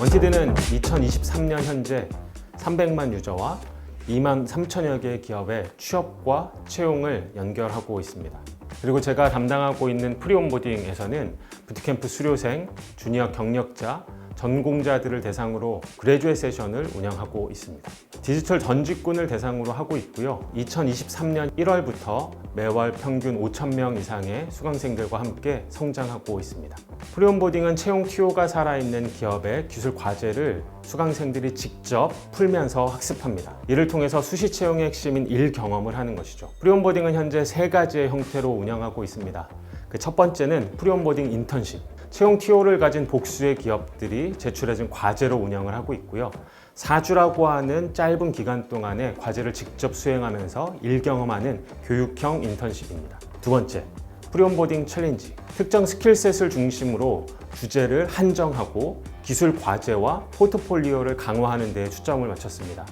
원티드는 2023년 현재 300만 유저와 2만 3천여 개의 기업의 취업과 채용을 연결하고 있습니다. 그리고 제가 담당하고 있는 프리온보딩에서는 부트캠프 수료생, 주니어 경력자, 전공자들을 대상으로 그레듀에 세션을 운영하고 있습니다. 디지털 전직군을 대상으로 하고 있고요. 2023년 1월부터 매월 평균 5,000명 이상의 수강생들과 함께 성장하고 있습니다. 프리온보딩은 채용 TO가 살아있는 기업의 기술 과제를 수강생들이 직접 풀면서 학습합니다. 이를 통해서 수시 채용의 핵심인 일 경험을 하는 것이죠. 프리온보딩은 현재 세 가지의 형태로 운영하고 있습니다. 그 첫 번째는 프리온보딩 인턴십. 채용 TO를 가진 복수의 기업들이 제출해진 과제로 운영을 하고 있고요. 4주라고 하는 짧은 기간 동안에 과제를 직접 수행하면서 일 경험하는 교육형 인턴십입니다. 두 번째, 프리온보딩 챌린지. 특정 스킬셋을 중심으로 주제를 한정하고 기술 과제와 포트폴리오를 강화하는 데 초점을 맞췄습니다.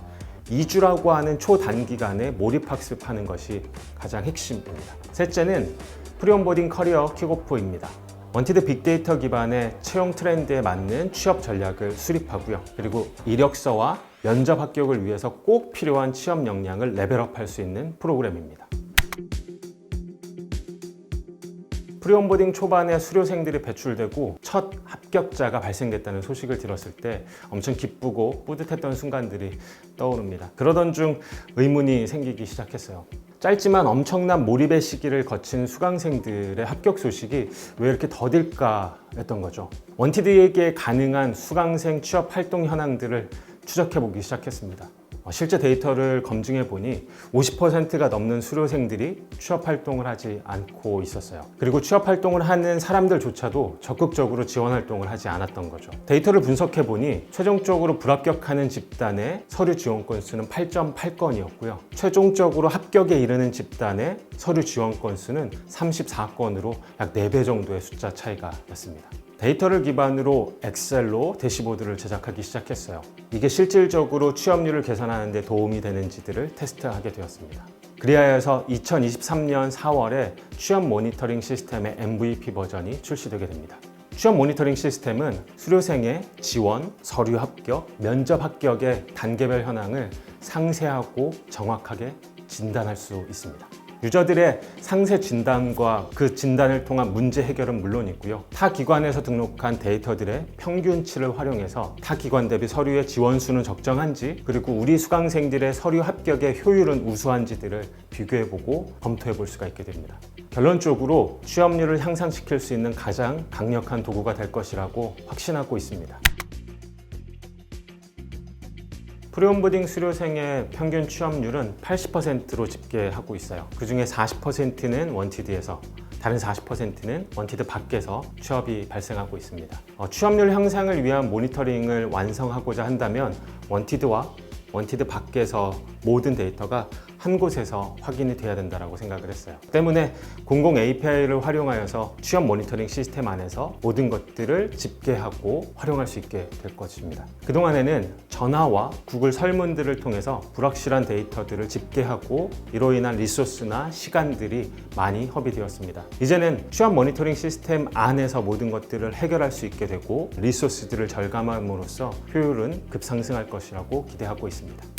2주라고 하는 초단기간에 몰입 학습하는 것이 가장 핵심입니다. 셋째는 프리온보딩 커리어 킥오프입니다. 원티드 빅데이터 기반의 채용 트렌드에 맞는 취업 전략을 수립하고요. 그리고 이력서와 면접 합격을 위해서 꼭 필요한 취업 역량을 레벨업할 수 있는 프로그램입니다. 프리온보딩 초반에 수료생들이 배출되고 첫 합격자가 발생됐다는 소식을 들었을 때 엄청 기쁘고 뿌듯했던 순간들이 떠오릅니다. 그러던 중 의문이 생기기 시작했어요. 짧지만 엄청난 몰입의 시기를 거친 수강생들의 합격 소식이 왜 이렇게 더딜까 했던 거죠. 원티드에게 가능한 수강생 취업 활동 현황들을 추적해 보기 시작했습니다. 어, 실제 데이터를 검증해 보니 50%가 넘는 수료생들이 취업 활동을 하지 않고 있었어요. 그리고 취업 활동을 하는 사람들조차도 적극적으로 지원 활동을 하지 않았던 거죠. 데이터를 분석해 보니 최종적으로 불합격하는 집단의 서류 지원 건수는 8.8건이었고요. 최종적으로 합격에 이르는 집단의 서류 지원 건수는 34건으로 약 4배 정도의 숫자 차이가 났습니다. 데이터를 기반으로 엑셀로 대시보드를 제작하기 시작했어요. 이게 실질적으로 취업률을 계산하는 데 도움이 되는지들을 테스트하게 되었습니다. 그리하여서 2023년 4월에 취업 모니터링 시스템의 MVP 버전이 출시되게 됩니다. 취업 모니터링 시스템은 수료생의 지원, 서류 합격, 면접 합격의 단계별 현황을 상세하고 정확하게 진단할 수 있습니다. 유저들의 상세 진단과 그 진단을 통한 문제 해결은 물론이고요. 타 기관에서 등록한 데이터들의 평균치를 활용해서 타 기관 대비 서류의 지원 수는 적정한지 그리고 우리 수강생들의 서류 합격의 효율은 우수한지들을 비교해보고 검토해볼 수가 있게 됩니다. 결론적으로 취업률을 향상시킬 수 있는 가장 강력한 도구가 될 것이라고 확신하고 있습니다. 프리온보딩 수료생의 평균 취업률은 80%로 집계하고 있어요. 그 중에 40%는 원티드에서 다른 40%는 원티드 밖에서 취업이 발생하고 있습니다. 어, 취업률 향상을 위한 모니터링을 완성하고자 한다면 원티드와 원티드 밖에서 모든 데이터가 한 곳에서 확인이 돼야 된다고 생각을 했어요. 때문에 공공 API를 활용하여서 취업 모니터링 시스템 안에서 모든 것들을 집계하고 활용할 수 있게 될 것입니다. 그동안에는 전화와 구글 설문들을 통해서 불확실한 데이터들을 집계하고 이로 인한 리소스나 시간들이 많이 허비되었습니다. 이제는 취업 모니터링 시스템 안에서 모든 것들을 해결할 수 있게 되고 리소스들을 절감함으로써 효율은 급상승할 것이라고 기대하고 있습니다.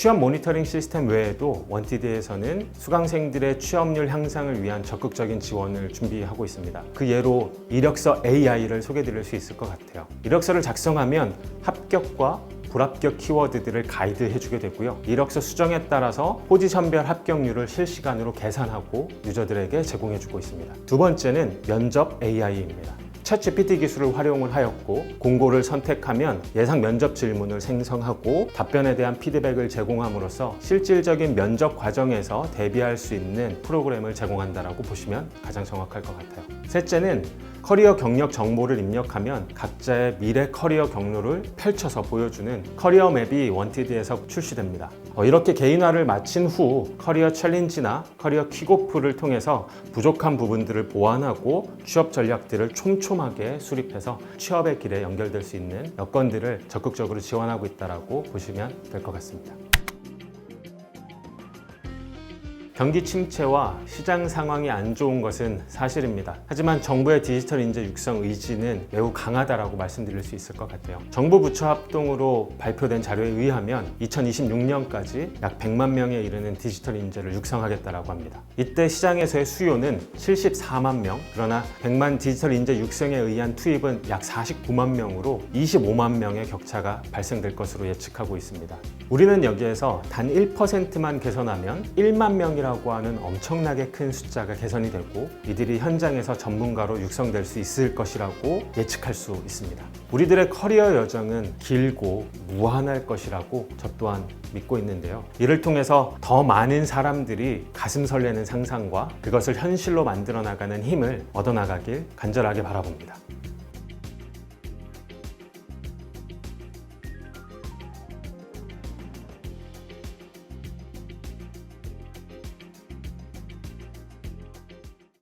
취업 모니터링 시스템 외에도 원티드에서는 수강생들의 취업률 향상을 위한 적극적인 지원을 준비하고 있습니다. 그 예로 이력서 AI를 소개해 드릴 수 있을 것 같아요. 이력서를 작성하면 합격과 불합격 키워드들을 가이드해 주게 되고요. 이력서 수정에 따라서 포지션별 합격률을 실시간으로 계산하고 유저들에게 제공해 주고 있습니다. 두 번째는 면접 AI입니다. 챗GPT 기술을 활용을 하였고 공고를 선택하면 예상 면접 질문을 생성하고 답변에 대한 피드백을 제공함으로써 실질적인 면접 과정에서 대비할 수 있는 프로그램을 제공한다라고 보시면 가장 정확할 것 같아요. 셋째는 커리어 경력 정보를 입력하면 각자의 미래 커리어 경로를 펼쳐서 보여주는 커리어 맵이 원티드에서 출시됩니다. 어, 이렇게 개인화를 마친 후 커리어 챌린지나 커리어 킥오프를 통해서 부족한 부분들을 보완하고 취업 전략들을 촘촘 하게 수립해서 취업의 길에 연결될 수 있는 여건들을 적극적으로 지원하고 있다고 보시면 될 것 같습니다. 경기 침체와 시장 상황이 안 좋은 것은 사실입니다. 하지만 정부의 디지털 인재 육성 의지는 매우 강하다라고 말씀드릴 수 있을 것 같아요. 정부 부처 합동으로 발표된 자료에 의하면 2026년까지 약 100만 명에 이르는 디지털 인재를 육성하겠다라고 합니다. 이때 시장에서의 수요는 74만 명, 그러나 100만 디지털 인재 육성에 의한 투입은 약 49만 명으로 25만 명의 격차가 발생될 것으로 예측하고 있습니다. 우리는 여기에서 단 1%만 개선하면 1만 명 이라고 하는 엄청나게 큰 숫자가 개선이 되고 이들이 현장에서 전문가로 육성될 수 있을 것이라고 예측할 수 있습니다. 우리들의 커리어 여정은 길고 무한할 것이라고 저 또한 믿고 있는데요. 이를 통해서 더 많은 사람들이 가슴 설레는 상상과 그것을 현실로 만들어 나가는 힘을 얻어 나가길 간절하게 바라봅니다.